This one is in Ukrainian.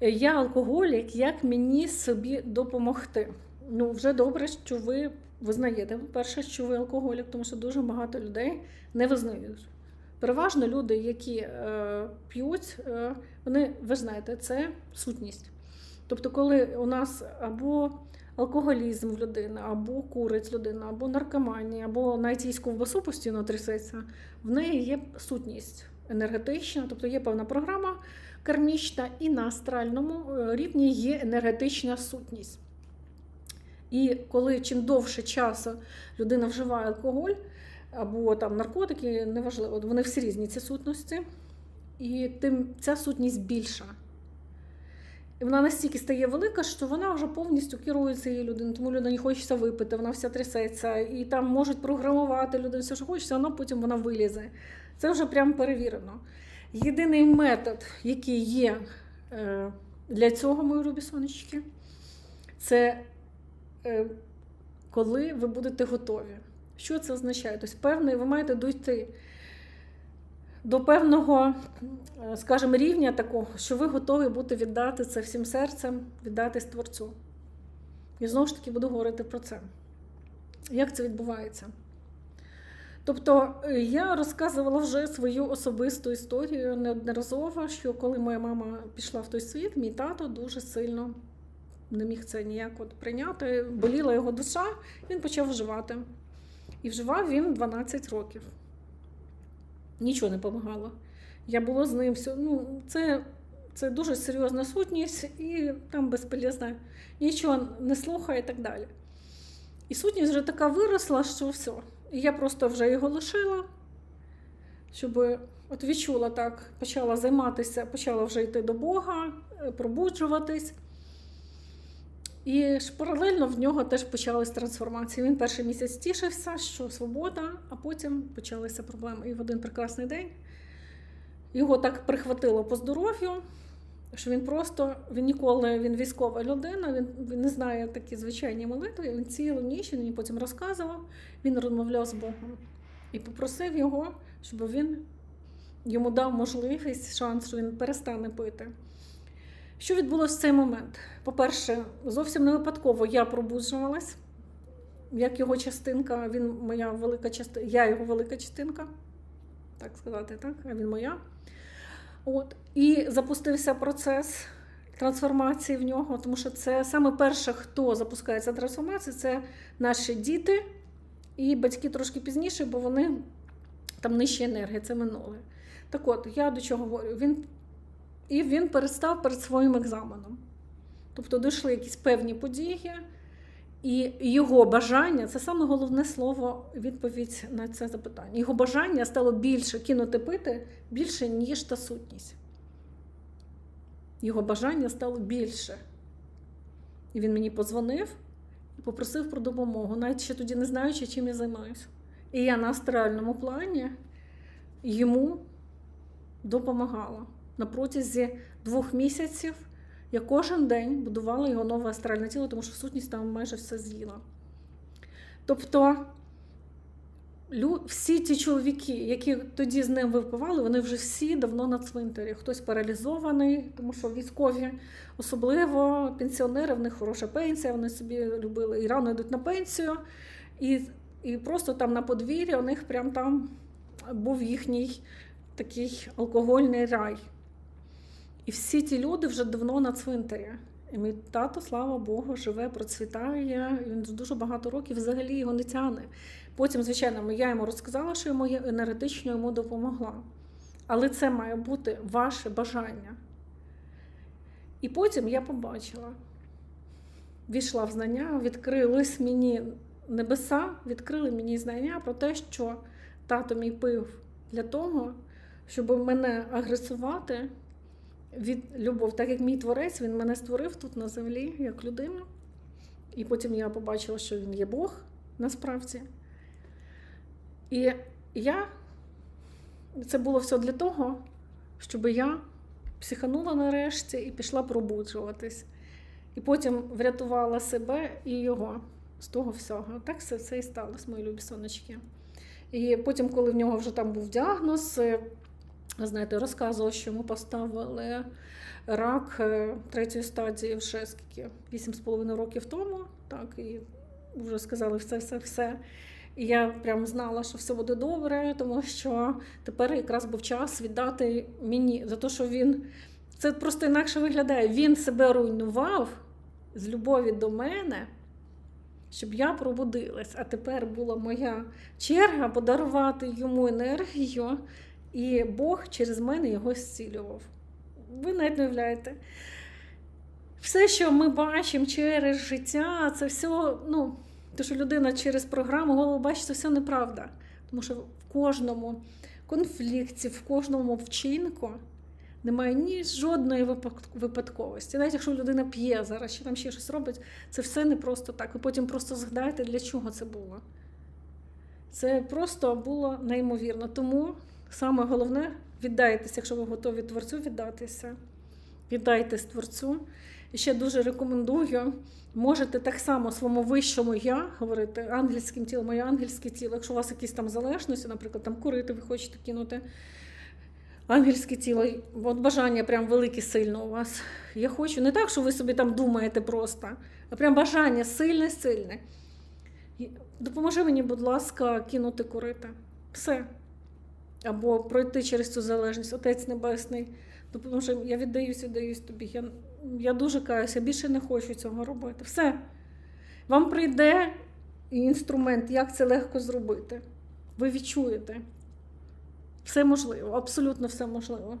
Я алкоголік, як мені собі допомогти? Ну, вже добре, що ви визнаєте. Перше, що ви алкоголік, тому що дуже багато людей не визнають. Переважно люди, які е, п'ють, е, вони, ви знаєте, це сутність. Тобто, коли у нас або алкоголізм в людини, або курить людина, або наркоманія, або навіть ковбасу постійно трясеться, в неї є сутність енергетична, тобто є певна програма кармічна, і на астральному е, рівні є енергетична сутність. І коли чим довше часу людина вживає алкоголь або там наркотики, неважливо, вони всі різні ці сутності, і тим ця сутність більша. І вона настільки стає велика, що вона вже повністю керує цією людиною, тому людині хочеться випити, вона вся трясеться, і там можуть програмувати людину, все, що хочеться, вона потім вона вилізе. Це вже прям перевірено. Єдиний метод, який є е, для цього, мої любі сонечки, це е, коли ви будете готові. Що це означає? Тобто, певний, ви маєте дійти до певного, е, скажімо, рівня такого, що ви готові бути віддати це всім серцем, віддати Творцю. І знову ж таки буду говорити про це. Як це відбувається? Тобто е, я розказувала вже свою особисту історію неодноразово, що коли моя мама пішла в той світ, мій тато дуже сильно не міг це ніяк от прийняти. Боліла його душа, він почав вживати. І вживав він 12 років. Нічого не допомагало. Я була з ним все. Ну, це, це дуже серйозна сутність, і там безполезна, нічого не слухає і так далі. І сутність вже така виросла, що все. І я просто вже його лишила, щоб от відчула так, почала займатися, почала вже йти до Бога, пробуджуватись. І ж паралельно в нього теж почалась трансформація. Він перший місяць тішився, що свобода, а потім почалися проблеми. І в один прекрасний день його так прихватило по здоров'ю, що він просто він ніколи він військова людина, він, він не знає такі звичайні молитви. Він цілу ніч він потім розказував, він розмовляв з Богом і попросив його, щоб він йому дав можливість, шанс, що він перестане пити. Що відбулося в цей момент? По-перше, зовсім не випадково я пробуджувалась, як його частинка, він моя велика частинка, я його велика частинка, так сказати, так, а він моя. От. І запустився процес трансформації в нього, тому що це саме перше, хто запускає цю трансформацію, це наші діти і батьки трошки пізніше, бо вони там нижчі енергії, це минуле. Так от, я до чого говорю? Він і він перестав перед своїм екзаменом. Тобто дійшли якісь певні події, і його бажання це саме головне слово, відповідь на це запитання. Його бажання стало більше кинути пити більше, ніж та сутність. Його бажання стало більше. І він мені подзвонив і попросив про допомогу, навіть ще тоді не знаючи, чим я займаюся. І я на астральному плані йому допомагала на протязі двох місяців. Я кожен день будувала його нове астральне тіло, тому що сутність там майже все з'їла. Тобто всі ті чоловіки, які тоді з ним випивали, вони вже всі давно на цвинтарі. Хтось паралізований, тому що військові, особливо пенсіонери, в них хороша пенсія, вони собі любили і рано йдуть на пенсію. І, і просто там на подвір'ї у них прям там був їхній такий алкогольний рай. І всі ті люди вже давно на цвинтарі. І мій тато, слава Богу, живе, процвітає. Він дуже багато років взагалі його не тягне. Потім, звичайно, я йому розказала, що йому енергетично йому допомогла. Але це має бути ваше бажання. І потім я побачила, війшла в знання, відкрились мені небеса, відкрили мені знання про те, що тато мій пив для того, щоб мене агресувати від любов, так як мій творець, він мене створив тут на землі як людину. І потім я побачила, що він є Бог насправді. І я це було все для того, щоб я психанула нарешті і пішла пробуджуватись. І потім врятувала себе і його з того всього. Так все це і сталося, мої любі сонечки. І потім, коли в нього вже там був діагноз, знаєте, розказував, що йому поставили рак е, третьої стадії вже скільки 8,5 років тому. Так, і вже сказали все, все, все. І я прям знала, що все буде добре, тому що тепер якраз був час віддати мені за те, що він це просто інакше виглядає. Він себе руйнував з любові до мене, щоб я пробудилась. А тепер була моя черга подарувати йому енергію, і Бог через мене його зцілював. Ви навіть не уявляєте. Все, що ми бачимо через життя, це все, ну, те, що людина через програму голову бачить, це все неправда. Тому що в кожному конфлікті, в кожному вчинку немає ні жодної випадковості. Навіть якщо людина п'є зараз, чи там ще щось робить, це все не просто так. Ви потім просто згадаєте, для чого це було. Це просто було неймовірно. Тому саме головне віддайтеся, якщо ви готові творцю віддатися. Віддайтесь творцю. І ще дуже рекомендую. Можете так само своєму вищому я говорити ангельським тілом, моє ангельське тіло. Якщо у вас якісь там залежності, наприклад, там курити ви хочете кинути. Ангельське тіло, от бажання прям велике, сильно у вас. Я хочу не так, що ви собі там думаєте просто, а прям бажання сильне, сильне. Допоможи мені, будь ласка, кинути курити. Все. Або пройти через цю залежність. Отець Небесний. Допоможи, я віддаюсь, віддаюсь тобі. Я, я дуже каюся, більше не хочу цього робити. Все. Вам прийде інструмент, як це легко зробити. Ви відчуєте. Все можливо, абсолютно все можливо.